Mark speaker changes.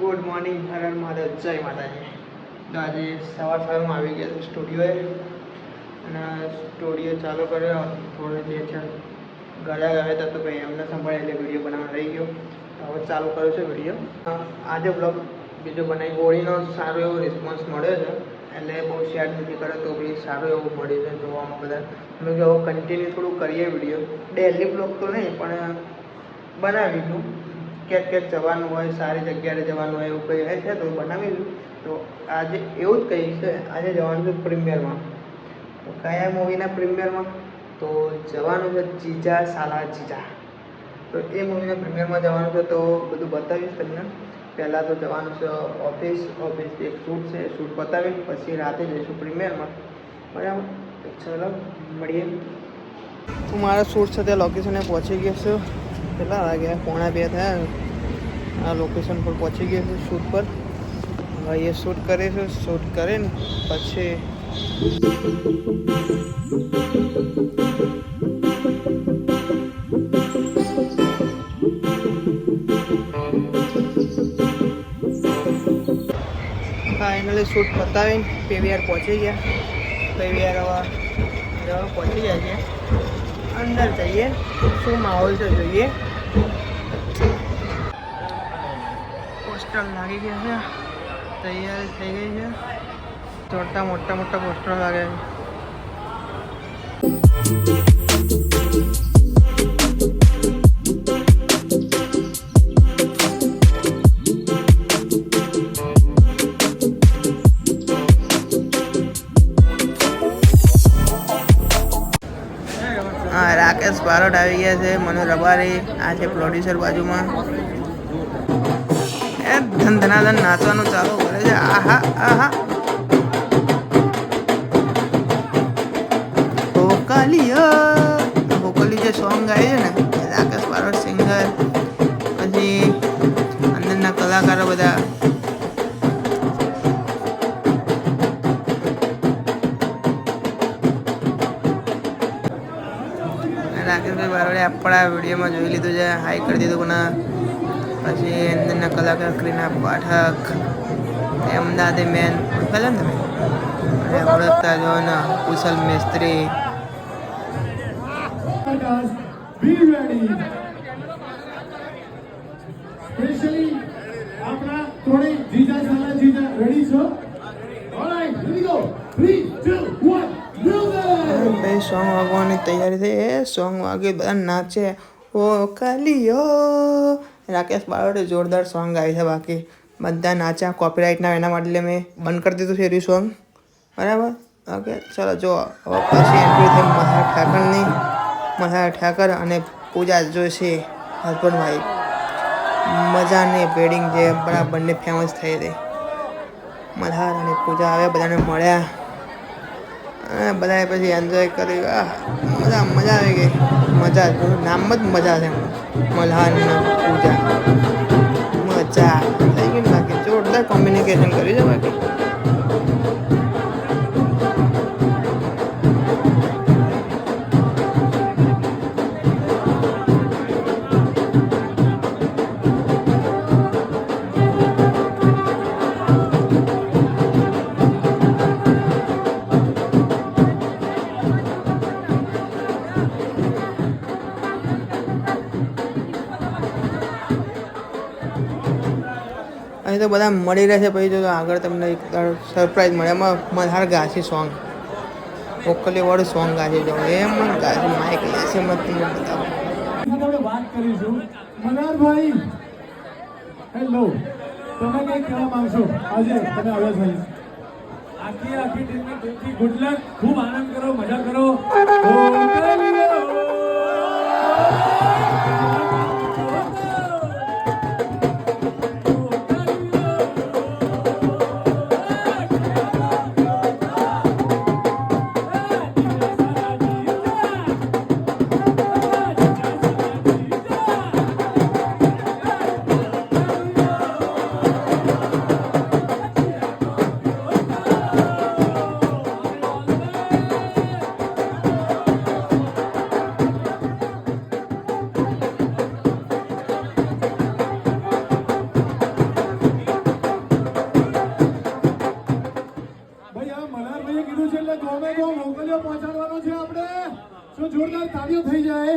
Speaker 1: Good morning હર મહાદેવ જય માતાજી તો આજે સવાર સવારમાં આવી ગયા સ્ટુડિયોએ. અને સ્ટુડિયો ચાલુ કર્યો. થોડો જે છે ઘરે આવ્યા હતા તો ભાઈ એમને સંભાળે એટલે વીડિયો બનાવવાનો રહી ગયો. હવે ચાલુ કર્યો છે વીડિયો. આજે બ્લોગ બીજો બનાવી. હોળીનો સારો એવો રિસ્પોન્સ મળ્યો છે. એટલે બહુ શેર નથી કરે તો બી સારું એવું મળ્યું છે જોવામાં બધા. અમે જો કન્ટિન્યુ થોડું કરીએ વીડિયો. ડેલી બ્લોગ તો નહીં, પણ બનાવીશું ક્યાંક ક્યાંક જવાનું હોય, સારી જગ્યાએ જવાનું હોય, એવું કંઈ છે તો બનાવી તો આજે એવું જ કહીશ આજે જવાનું છે પ્રીમિયરમાં. તો કયા મૂવીના પ્રીમિયરમાં? તો જવાનું છે જીજા સાલા જીજા. તો એ મૂવીના પ્રીમિયરમાં જવાનું છે તો બધું બતાવીશ તમને. પહેલાં તો જવાનું છે ઓફિસ ઓફિસથી એક શૂટ છે, શૂટ બતાવીશ, પછી રાતે જઈશું પ્રીમિયરમાં. બરાબર? ચલો, મળીએ. હું મારા શૂટ સાથે લોકેશને પહોંચી ગયો છું. કેટલા વાગ્યા પોણા બે થયા. આ લોકેશન પર પહોંચી ગયો છું શૂટ પર. હવે એ શૂટ કરીશું શૂટ કરીને પછી ફાઇનલી શૂટ પતાવીને પીવીઆર પહોંચી ગયા. પીવીઆર હવે પહોંચી ગયા છે. અંદર જઈએ શું માહોલ છે જોઈએ પોસ્ટર લાગી ગયા છે તૈયારી થઈ ગઈ છે ચોટા મોટા મોટા પોસ્ટર લાગ્યા છે બારોટ આવી ગયા છે મનુ રબારી, આ છે પ્રોડ્યુસર બાજુમાં. એ ધન ધનાધન નાચવાનું ચાલુ કરે છે. આહા આહા. હોકાલી હોકાલી જે સોંગ ગાય છે ને રાકેશભાઈ બારોડે આપણા વિડીયોમાં જોઈ લીધું છે હાઈ કરી દીધું પણ પછી કલાકાર ક્રિના પાઠક, અમદાવાદી મેન ઓળખેલા ને તમે? અને ઓળખતા જો ને કુશલ મિસ્ત્રી.
Speaker 2: આપણા થોડી જીજા સાલા જીજા રેડી છો?
Speaker 1: સોંગ વાગવાની તૈયારી થઈ. એ સોંગ વાગે બધા નાચે. ઓ કાલિયો. રાકેશ બારોટે જોરદાર સોંગ ગાય છે બાકી. બધા નાચ્યા. કોપીરાઇટના એના માટે મેં બંધ કરી દીધું છે એ સોંગ. બરાબર? ઓકે, ચલો જો, હવે પછી એન્ટ્રી થઈ મથા ઠાકરની મથા ઠાકર અને પૂજા જોશે હસબન્ડ વાઈફ મજાની વેડિંગ જે બરાબર બંને ફેમસ થઈ હતી. મલ્હાર અને પૂજા આવ્યા બધાને મળ્યા. અને બધાએ પછી એન્જોય કર્યું. આ મજા મજા આવી ગઈ. મજા, નામ જ મજા છે મલ્હાન પૂજા. મજા. થઈ ગયું બાકી જોરદાર કોમ્યુનિકેશન કર્યું છે, બાકી. અહીં તો બધા મળી રહેશે પછી જો આગળ તમને એક સરપ્રાઈઝ મળે. એમાં મધાર ગાછી સોંગ ઓકલી વાળું સોંગ ગાશે જો. એમ ગાશે માઇક લેશે મત તમને બતાવો.
Speaker 2: આપણે વાત કરીશું. મનારભાઈ હેલો તમે કઈ કહેવા માંગશો? આજે તમે આવ્યા છો
Speaker 3: આખી આખી ટીમને દિલથી ગુડ લક ખૂબ આનંદ કરો મજા કરો. ભાઈએ કીધું છે એટલે ગોમે ગો મોકલ્યો, પહોંચાડવાનો છે આપણે. શું જોરદાર તાળીઓ થઈ જાય.